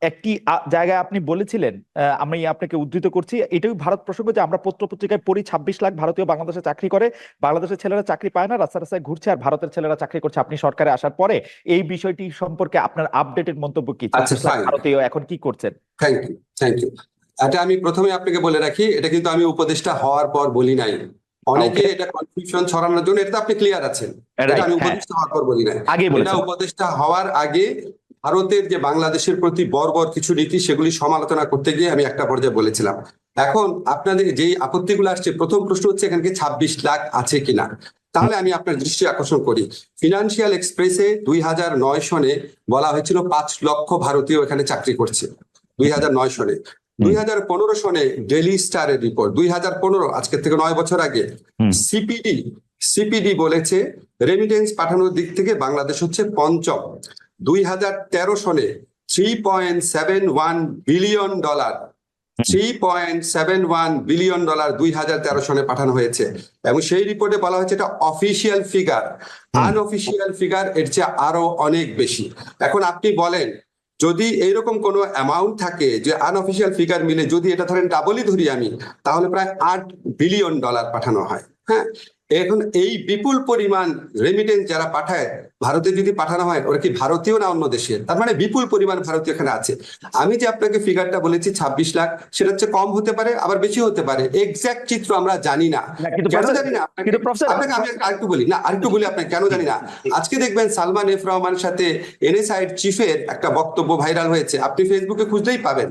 একটি জায়গায় আপনি বলেছিলেন আমি আপনাকে উদ্ধৃত করছি এটাই ভারত প্রসঙ্গ যে আমরা পত্র পত্রিকায় পড়ি ছাব্বিশ লাখ ভারতীয় বাংলাদেশে চাকরি করে বাংলাদেশের ছেলেরা চাকরি পায় না রাস্তা রাস্তায় ঘুরছে আর ভারতের ছেলেরা চাকরি করছে আপনি সরকারে আসার পরে এই বিষয়টি সম্পর্কে আপনার আপডেটেড মন্তব্য কি? আচ্ছা. ভারতীয় এখন কি করছেন? থ্যাংক ইউ থ্যাংক ইউ এটা আমি প্রথমে আপনাকে বলে রাখি এটা কিন্তু আমি উপদেষ্টা হওয়ার পর বলি নাই। অনেকে এটা কনফিউশন ছড়ানোর জন্য এটা আপনি ক্লিয়ার আছেন। এটা আমি হ্যাঁ। উপদেষ্টা হওয়ার পর বলি নাই। এটা উপদেষ্টা হওয়ার আগে ভারতের যে বাংলাদেশের প্রতি বর্বর কিছু নীতি সেগুলি সমালোচনা করতে গিয়ে আমি একটা পর্যায়ে বলেছিলাম। এখন আপনাদের যেই আপত্তিগুলো আসছে প্রথম প্রশ্ন হচ্ছে এখানে ছাব্বিশ লাখ আছে কিনা? তাহলে আমি আপনার দৃষ্টি আকর্ষণ করি। ফিনান্সিয়াল এক্সপ্রেসে দুই হাজার নয় সনে বলা হয়েছিল পাঁচ লক্ষ ভারতীয় এখানে চাকরি করছে। দুই হাজার নয় সনে। দুই হাজার পনেরো সনে ডেলি স্টারের রিপোর্ট দুই হাজার পনেরো আজকের থেকে নয় বছর আগে। সিপিডি সিপিডি বলেছে রেমিটেন্স পাঠানোর দিক থেকে বাংলাদেশ হচ্ছে পঞ্চম। দুই হাজার তেরো সনে three point seven one billion dollar three point seven one billion dollar দুই হাজার তেরো সনে পাঠানো হয়েছে। এবং সেই রিপোর্টে বলা হয়েছে এটা অফিসিয়াল ফিগার আনঅফিসিয়াল ফিগার এর চেয়ে আরও অনেক বেশি। এখন আপনি বলেন যদি এইরকম কোনো অ্যামাউন্ট থাকে যে আনঅফিসিয়াল ফিগার মিলে যদি এটা ধরেন ডাবলই ধরি আমি তাহলে প্রায় আট বিলিয়ন ডলার পাঠানো হয়। হ্যাঁ? এখন এই বিপুল পরিমাণ রেমিটেন্স যারা পাঠায় ভারতে যদি পাঠানো হয় ওরা কি ভারতীয় না অন্য দেশের তার মানে বিপুল পরিমাণ ভারতীয় এখানে আছে। আমি যে আপনাকে ফিগারটা বলেছি ছাব্বিশ লাখ সেটা হচ্ছে কম হতে পারে আবার বেশি হতে পারে। এক্সাক্ট চিত্র আমরা জানি না। কেন জানি না? আপনাকে- আমি আরেকটু বলি। না আরেকটু বলি আপনাকে কেন জানি না? আজকে দেখবেন সালমান এফ রহমানের সাথে এনএসআই চিফের একটা বক্তব্য ভাইরাল হয়েছে। আপনি ফেসবুকে খুঁজলেই পাবেন।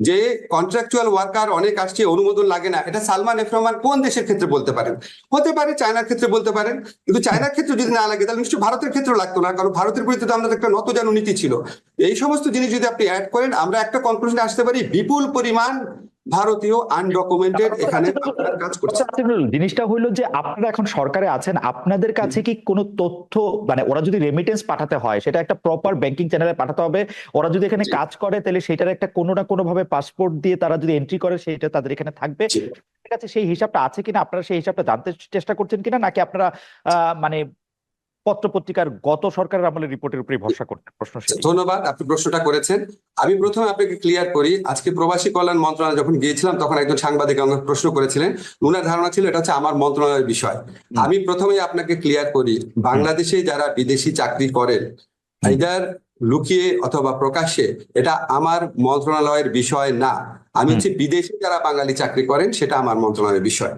যে কন্ট্রাকচুয়াল ওয়ার্কার অনেক আসছে, অনুমোদন লাগে না। এটা সালমান এফ রহমান কোন দেশের ক্ষেত্রে বলতে পারেন? হতে পারে চায়নার ক্ষেত্রে বলতে পারেন, কিন্তু চায়নার ক্ষেত্রে যদি না লাগে, তাহলে নিশ্চয়ই ভারতের ক্ষেত্রে লাগতো না, কারণ ভারতের প্রতি তো আমাদের একটা নতজানু নীতি ছিল। এই সমস্ত জিনিস যদি আপনি অ্যাড করেন, আমরা একটা কনক্লুশনে আসতে পারি, বিপুল পরিমাণ ভারতীয় আনডকুমেন্টেড এখানে কাজ করছে আচ্ছা, জিনিসটা হইল যে আপনারা এখন সরকারে আছেন আপনাদের কাছে কি কোনো তথ্য মানে ওরা যদি রেমিটেন্স পাঠাতে হয় সেটা একটা প্রপার ব্যাংকিং চ্যানেলে পাঠাতে হবে ওরা যদি এখানে কাজ করে তাহলে সেটার একটা কোনো না কোনো ভাবে পাসপোর্ট দিয়ে তারা যদি এন্ট্রি করে সেটা তাদের এখানে থাকবে। কাছে সেই হিসাবটা আছে কিনা? আপনারা সেই হিসাবটা জানতে চেষ্টা করছেন কিনা? নাকি আপনারা আহ, মানে পত্র পত্রিকার গত সরকারের আমলের রিপোর্টের উপরে ভরসা করতে প্রশ্ন। ধন্যবাদ আপনি প্রশ্নটা করেছেন। আমি প্রথমে আপনাকে ক্লিয়ার করি আজকে প্রবাসী কল্যাণ মন্ত্রণালয় যখন গিয়েছিলাম তখন একজন সাংবাদিক আমাকে প্রশ্ন করেছিলেন। ওনার ধারণা ছিল এটা হচ্ছে আমার মন্ত্রণালয়ের বিষয়। আমি প্রথমে আপনাকে ক্লিয়ার করি বাংলাদেশে যারা বিদেশি চাকরি করেন আইদার লুকিয়ে অথবা প্রকাশ্যে এটা আমার মন্ত্রণালয়ের বিষয় না। আমি হচ্ছে বিদেশে যারা বাঙালি চাকরি করেন সেটা আমার মন্ত্রণালয়ের বিষয়।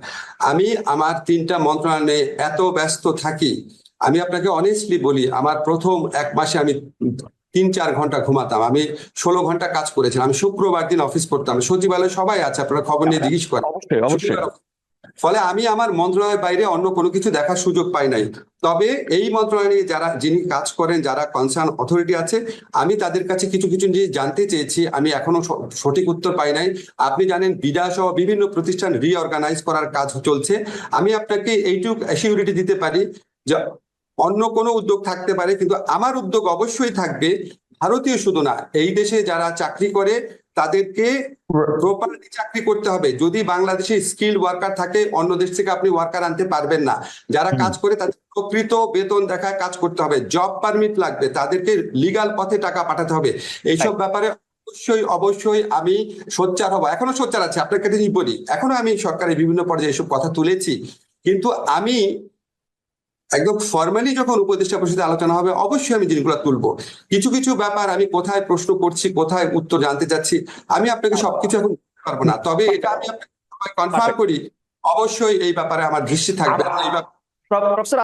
আমি আমার তিনটা মন্ত্রণালয়ে এত ব্যস্ত থাকি আমি আপনাকে অনেস্টলি বলি আমার প্রথম এক মাসে আমি তিন চার ঘণ্টা ঘুমাতাম। আমি ষোলো ঘণ্টা কাজ করেছিলাম। আমি শুক্রবার দিন অফিস করতাম সচিবালয় সবাই আছে আপনারা খবর নিয়ে জিজ্ঞেস করেন। ফলে আমি আমার মন্ত্রণালয়ের বাইরে অন্য কোনো কিছু দেখার সুযোগ পাই নাই। তবে এই মন্ত্রণালয়ে যারা যিনি কাজ করেন যারা কনসার্ন অথরিটি আছে আমি তাদের কাছে কিছু কিছু জিনিস জানতে চেয়েছি। আমি এখনও সঠিক উত্তর পাই নাই। আপনি জানেন বিডা সহ বিভিন্ন প্রতিষ্ঠান রিঅর্গানাইজ করার কাজ চলছে। আমি আপনাকে এইটুক অ্যাসিউরিটি দিতে পারি যে অন্য কোনো উদ্যোগ থাকতে পারে কিন্তু আমার উদ্যোগ অবশ্যই থাকবে ভারতীয় শুধু না এই দেশে যারা চাকরি করে তাদেরকে প্রপারলি চাকরি করতে হবে। যদি বাংলাদেশে স্কিল ওয়ার্কার থাকে অন্য দেশ থেকে আপনি ওয়ার্কার আনতে পারবেন না। যারা কাজ করে তাদের প্রকৃত বেতন দেখায় কাজ করতে হবে। জব পারমিট লাগবে তাদেরকে লিগাল পথে টাকা পাঠাতে হবে। এইসব ব্যাপারে অবশ্যই অবশ্যই আমি সোচ্চার হব। এখনও সোচ্চার আছে আপনার কাছে বলি এখনও আমি সরকারের বিভিন্ন পর্যায়ে এসব কথা তুলেছি। কিন্তু আমি একদম ফর্মালি যখন উপদেষ্টা পরিষদে আলোচনা হবে অবশ্যই আমি জিনিসগুলো তুলবো। কিছু কিছু ব্যাপার আমি কোথায় প্রশ্ন করছি কোথায় উত্তর জানতে চাচ্ছি আমি আপনাকে সবকিছু এখন পারব না। তবে এটা আমি আপনাকে কনফার্ম করি অবশ্যই এই ব্যাপারে আমার দৃষ্টি থাকবে। এই ব্যাপারে প্রফেসর